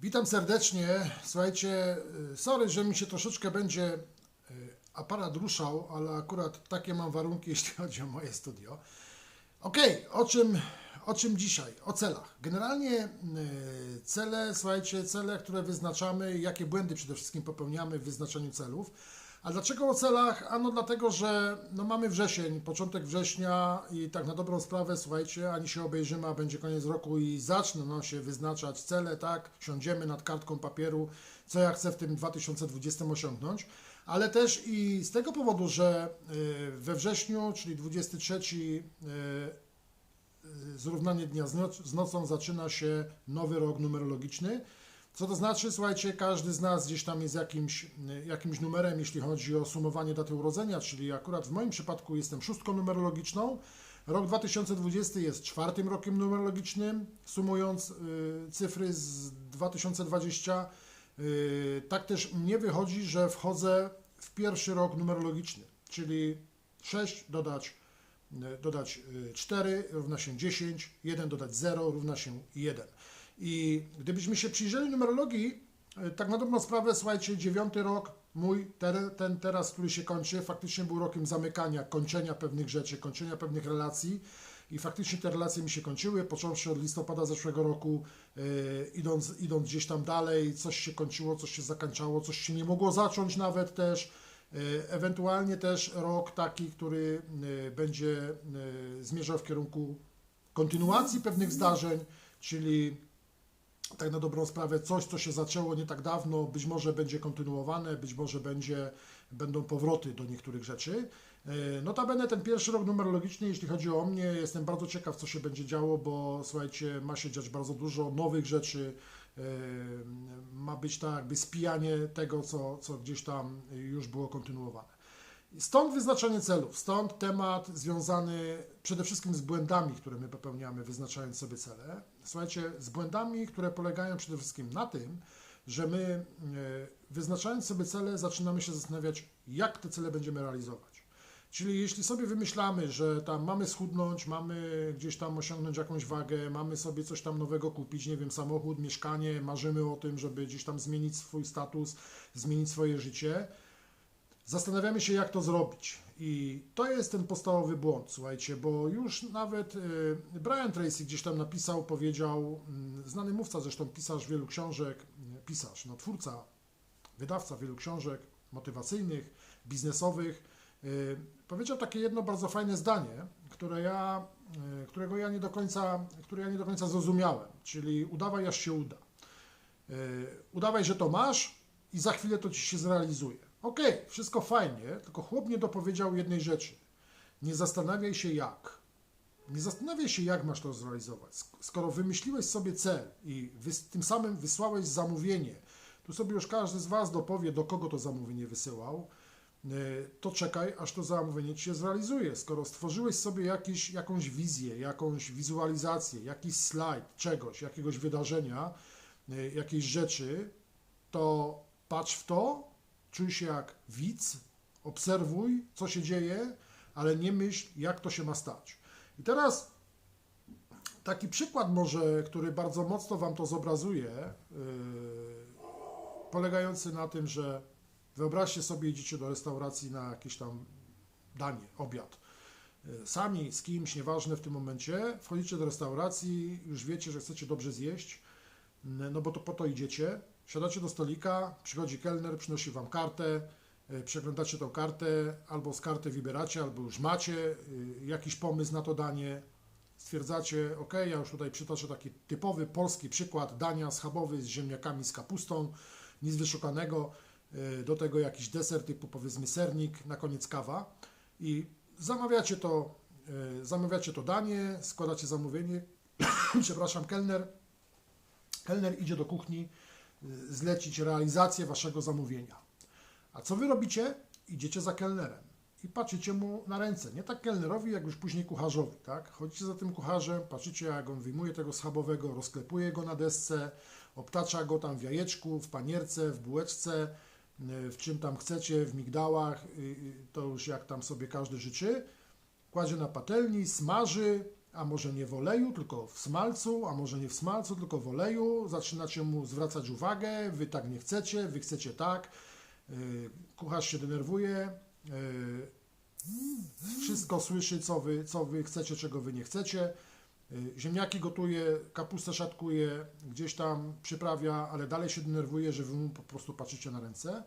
Witam serdecznie. Słuchajcie, y, sorry, że mi się troszeczkę będzie y, aparat ruszał, ale akurat takie mam warunki, jeśli chodzi o moje studio. Okej, o, czym, o czym dzisiaj? O celach. Generalnie y, cele, słuchajcie, cele, które wyznaczamy, jakie błędy przede wszystkim popełniamy w wyznaczaniu celów. A dlaczego o celach? Ano dlatego, że no mamy wrzesień, początek września i tak na dobrą sprawę, słuchajcie, ani się obejrzymy, a będzie koniec roku i zaczną nam się wyznaczać cele, tak, siądziemy nad kartką papieru, co ja chcę w tym 2020 osiągnąć, ale też i z tego powodu, że y, we wrześniu, czyli 23 y, y, zrównanie dnia z nocą zaczyna się nowy rok numerologiczny. Co to znaczy? Słuchajcie, każdy z nas gdzieś tam jest jakimś, jakimś numerem, jeśli chodzi o sumowanie daty urodzenia, czyli akurat w moim przypadku jestem szóstką numerologiczną. Rok 2020 jest czwartym rokiem numerologicznym, sumując y, cyfry z 2020. Y, tak też mnie wychodzi, że wchodzę w pierwszy rok numerologiczny, czyli 6 dodać, y, dodać y, 4 równa się 10, 1 dodać 0 równa się 1. I gdybyśmy się przyjrzeli numerologii, e, tak na dobrą sprawę, słuchajcie, dziewiąty rok, mój, ter, ten teraz, który się kończy, faktycznie był rokiem zamykania, kończenia pewnych rzeczy, kończenia pewnych relacji. I faktycznie te relacje mi się kończyły, począwszy od listopada zeszłego roku, e, idąc, idąc gdzieś tam dalej, coś się kończyło, coś się zakończało, coś się nie mogło zacząć nawet też. E, ewentualnie też rok taki, który e, będzie e, zmierzał w kierunku kontynuacji pewnych zdarzeń, czyli tak na dobrą sprawę coś, co się zaczęło nie tak dawno, być może będzie kontynuowane, być może będzie, będą powroty do niektórych rzeczy. E, Notabene ten pierwszy rok numerologiczny, jeśli chodzi o mnie, jestem bardzo ciekaw, co się będzie działo, bo słuchajcie, ma się dziać bardzo dużo nowych rzeczy, e, ma być tak jakby spijanie tego, co, co gdzieś tam już było kontynuowane. Stąd wyznaczanie celów, stąd temat związany przede wszystkim z błędami, które my popełniamy, wyznaczając sobie cele. Słuchajcie, z błędami, które polegają przede wszystkim na tym, że my e, wyznaczając sobie cele, zaczynamy się zastanawiać, jak te cele będziemy realizować. Czyli jeśli sobie wymyślamy, że tam mamy schudnąć, mamy gdzieś tam osiągnąć jakąś wagę, mamy sobie coś tam nowego kupić, nie wiem, samochód, mieszkanie, marzymy o tym, żeby gdzieś tam zmienić swój status, zmienić swoje życie, Zastanawiamy się, jak to zrobić. I to jest ten podstawowy błąd, słuchajcie, bo już nawet y, Brian Tracy gdzieś tam napisał, powiedział, y, znany mówca, zresztą pisarz wielu książek, y, pisarz, no twórca, wydawca wielu książek motywacyjnych, biznesowych, y, powiedział takie jedno bardzo fajne zdanie, które ja, którego ja nie do końca, które ja nie do końca zrozumiałem, czyli udawaj, aż się uda. Udawaj, że to masz i za chwilę to ci się zrealizuje. Okej, wszystko fajnie, tylko chłop nie dopowiedział jednej rzeczy. Nie zastanawiaj się jak. Nie zastanawiaj się, jak masz to zrealizować. Sk- Skoro wymyśliłeś sobie cel i tym samym wysłałeś zamówienie, tu sobie już każdy z Was dopowie, do kogo to zamówienie wysyłał, y, to czekaj, aż to zamówienie Ci się zrealizuje. Skoro stworzyłeś sobie jakiś, jakąś wizję, jakąś wizualizację, jakiś slajd czegoś, jakiegoś wydarzenia, y, jakiejś rzeczy, to patrz w to, czuj się jak widz, obserwuj, co się dzieje, ale nie myśl, jak to się ma stać. I teraz taki przykład może, który bardzo mocno Wam to zobrazuje, yy, polegający na tym, że wyobraźcie sobie, idziecie do restauracji na jakieś tam danie, obiad. Yy, Sami, z kimś, nieważne w tym momencie, wchodzicie do restauracji, już wiecie, że chcecie dobrze zjeść, no bo to po to idziecie. Siadacie do stolika, przychodzi kelner, przynosi wam kartę, y, przeglądacie tą kartę, albo z karty wybieracie, albo już macie y, jakiś pomysł na to danie. Stwierdzacie, ok, ja już tutaj przytoczę taki typowy polski przykład dania schabowy z ziemniakami, z kapustą, nic wyszukanego, y, do tego jakiś deser typu powiedzmy sernik, na koniec kawa. I zamawiacie to, zamawiacie to danie, składacie zamówienie, przepraszam, kelner, kelner idzie do kuchni, zlecić realizację waszego zamówienia. A co wy robicie? Idziecie za kelnerem i patrzycie mu na ręce. Nie tak kelnerowi, jak już później kucharzowi, tak? Chodzicie za tym kucharzem, patrzycie jak on wyjmuje tego schabowego, rozklepuje go na desce, obtacza go tam w jajeczku, w panierce, w bułeczce, w czym tam chcecie, w migdałach, y, y, to już jak tam sobie każdy życzy. Kładzie na patelni, smaży, a może nie w oleju, tylko w smalcu, a może nie w smalcu, tylko w oleju. Zaczynacie mu zwracać uwagę, wy tak nie chcecie, wy chcecie tak. Yy, Kucharz się denerwuje, yy, wszystko słyszy, co wy, co wy chcecie, czego wy nie chcecie. Yy, Ziemniaki gotuje, kapustę szatkuje, gdzieś tam przyprawia, ale dalej się denerwuje, że wy mu po prostu patrzycie na ręce.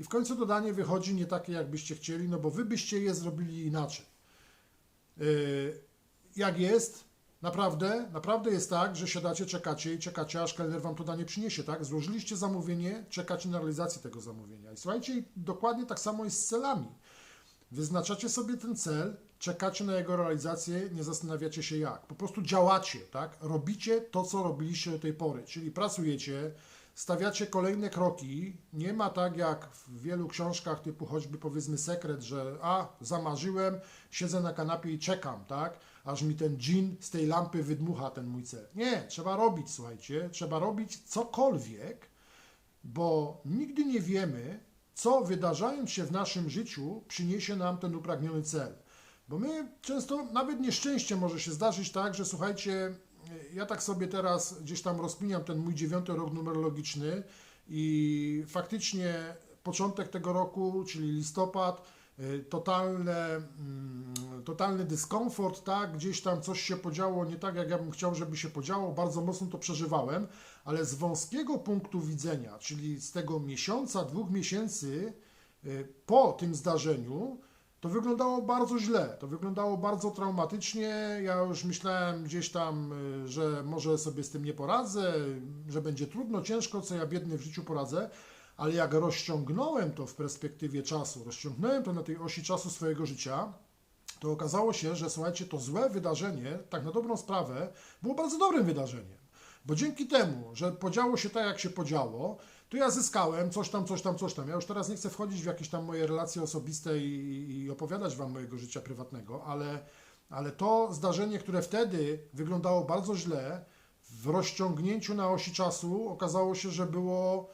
I w końcu to danie wychodzi nie takie, jakbyście chcieli, no bo wy byście je zrobili inaczej. Jak jest, naprawdę, naprawdę jest tak, że siadacie, czekacie i czekacie, aż kelner wam to danie przyniesie, tak? Złożyliście zamówienie, czekacie na realizację tego zamówienia. I słuchajcie, dokładnie tak samo jest z celami. Wyznaczacie sobie ten cel, czekacie na jego realizację, nie zastanawiacie się jak. Po prostu działacie, tak? Robicie to, co robiliście do tej pory, czyli pracujecie, stawiacie kolejne kroki. Nie ma tak jak w wielu książkach, typu choćby powiedzmy sekret, że a, zamarzyłem, siedzę na kanapie i czekam, tak? Aż mi ten dżin z tej lampy wydmucha ten mój cel. Nie, trzeba robić, słuchajcie, trzeba robić cokolwiek, bo nigdy nie wiemy, co wydarzając się w naszym życiu przyniesie nam ten upragniony cel. Bo my często, nawet nieszczęście może się zdarzyć tak, że słuchajcie, ja tak sobie teraz gdzieś tam rozkminiam ten mój dziewiąty rok numerologiczny i faktycznie początek tego roku, czyli listopad, totalne, mm, totalny dyskomfort, tak, gdzieś tam coś się podziało nie tak, jak ja bym chciał, żeby się podziało, bardzo mocno to przeżywałem, ale z wąskiego punktu widzenia, czyli z tego miesiąca, dwóch miesięcy y, po tym zdarzeniu, to wyglądało bardzo źle, to wyglądało bardzo traumatycznie. Ja już myślałem gdzieś tam, y, że może sobie z tym nie poradzę, że będzie trudno, ciężko, co ja biedny w życiu poradzę, ale jak rozciągnąłem to w perspektywie czasu, rozciągnąłem to na tej osi czasu swojego życia, to okazało się, że słuchajcie, to złe wydarzenie, tak na dobrą sprawę, było bardzo dobrym wydarzeniem. Bo dzięki temu, że podziało się tak, jak się podziało, to ja zyskałem coś tam, coś tam, coś tam. Ja już teraz nie chcę wchodzić w jakieś tam moje relacje osobiste i, i opowiadać Wam mojego życia prywatnego, ale, ale to zdarzenie, które wtedy wyglądało bardzo źle, w rozciągnięciu na osi czasu okazało się, że było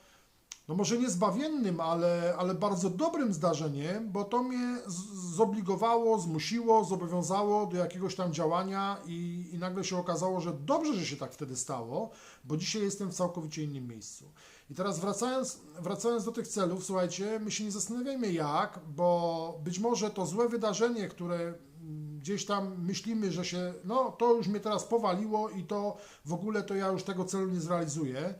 no może nie zbawiennym, ale, ale bardzo dobrym zdarzeniem, bo to mnie zobligowało, zmusiło, zobowiązało do jakiegoś tam działania i, i nagle się okazało, że dobrze, że się tak wtedy stało, bo dzisiaj jestem w całkowicie innym miejscu. I teraz wracając, wracając do tych celów, słuchajcie, my się nie zastanawiajmy jak, bo być może to złe wydarzenie, które mm, gdzieś tam myślimy, że się, no to już mnie teraz powaliło i to w ogóle to ja już tego celu nie zrealizuję,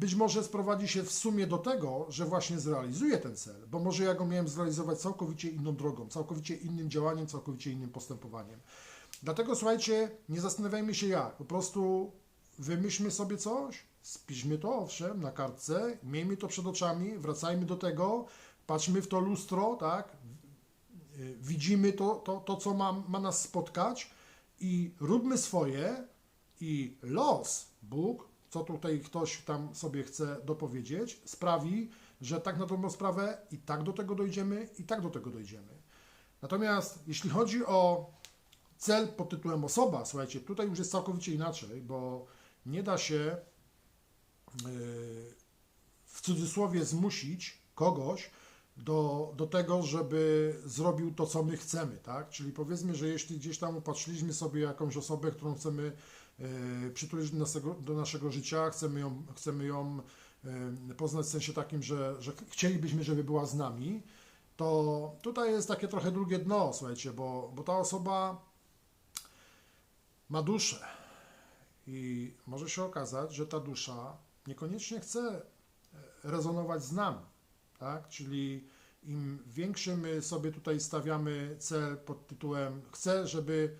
być może sprowadzi się w sumie do tego, że właśnie zrealizuję ten cel, bo może ja go miałem zrealizować całkowicie inną drogą, całkowicie innym działaniem, całkowicie innym postępowaniem. Dlatego słuchajcie, nie zastanawiajmy się jak, po prostu wymyślmy sobie coś, spiszmy to owszem na kartce, miejmy to przed oczami, wracajmy do tego, patrzmy w to lustro, tak, widzimy to, to, to co ma, ma nas spotkać i róbmy swoje i los, Bóg, co tutaj ktoś tam sobie chce dopowiedzieć, sprawi, że tak na dobrą sprawę i tak do tego dojdziemy, i tak do tego dojdziemy. Natomiast jeśli chodzi o cel pod tytułem osoba, słuchajcie, tutaj już jest całkowicie inaczej, bo nie da się yy, w cudzysłowie zmusić kogoś do, do tego, żeby zrobił to, co my chcemy, tak? Czyli powiedzmy, że jeśli gdzieś tam upatrzyliśmy sobie jakąś osobę, którą chcemy przytulić do naszego, do naszego życia, chcemy ją, chcemy ją e, poznać w sensie takim, że, że chcielibyśmy, żeby była z nami, to tutaj jest takie trochę drugie dno, słuchajcie, bo, bo ta osoba ma duszę. I może się okazać, że ta dusza niekoniecznie chce e, rezonować z nami tak? Czyli im większy my sobie tutaj stawiamy cel pod tytułem chcę, żeby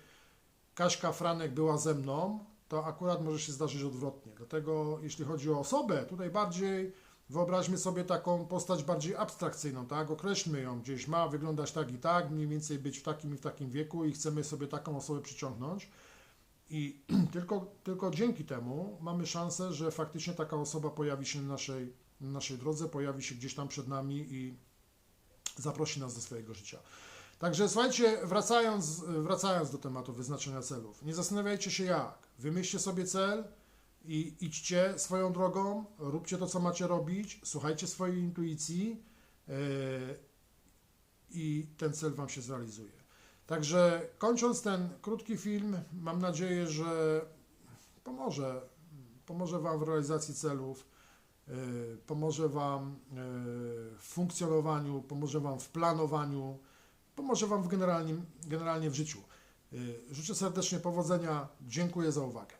Kaśka Franek była ze mną, to akurat może się zdarzyć odwrotnie. Dlatego jeśli chodzi o osobę, tutaj bardziej wyobraźmy sobie taką postać bardziej abstrakcyjną, tak? Określmy ją gdzieś, ma wyglądać tak i tak, mniej więcej być w takim i w takim wieku i chcemy sobie taką osobę przyciągnąć. I tylko, tylko dzięki temu mamy szansę, że faktycznie taka osoba pojawi się na naszej, na naszej drodze, pojawi się gdzieś tam przed nami i zaprosi nas do swojego życia. Także słuchajcie, wracając, wracając do tematu wyznaczenia celów, nie zastanawiajcie się jak. Wymyślcie sobie cel i idźcie swoją drogą, róbcie to, co macie robić, słuchajcie swojej intuicji yy, i ten cel Wam się zrealizuje. Także kończąc ten krótki film, mam nadzieję, że pomoże, pomoże Wam w realizacji celów, yy, pomoże Wam yy, w funkcjonowaniu, pomoże Wam w planowaniu pomoże Wam w generalnie w życiu. Y, życzę serdecznie powodzenia, dziękuję za uwagę.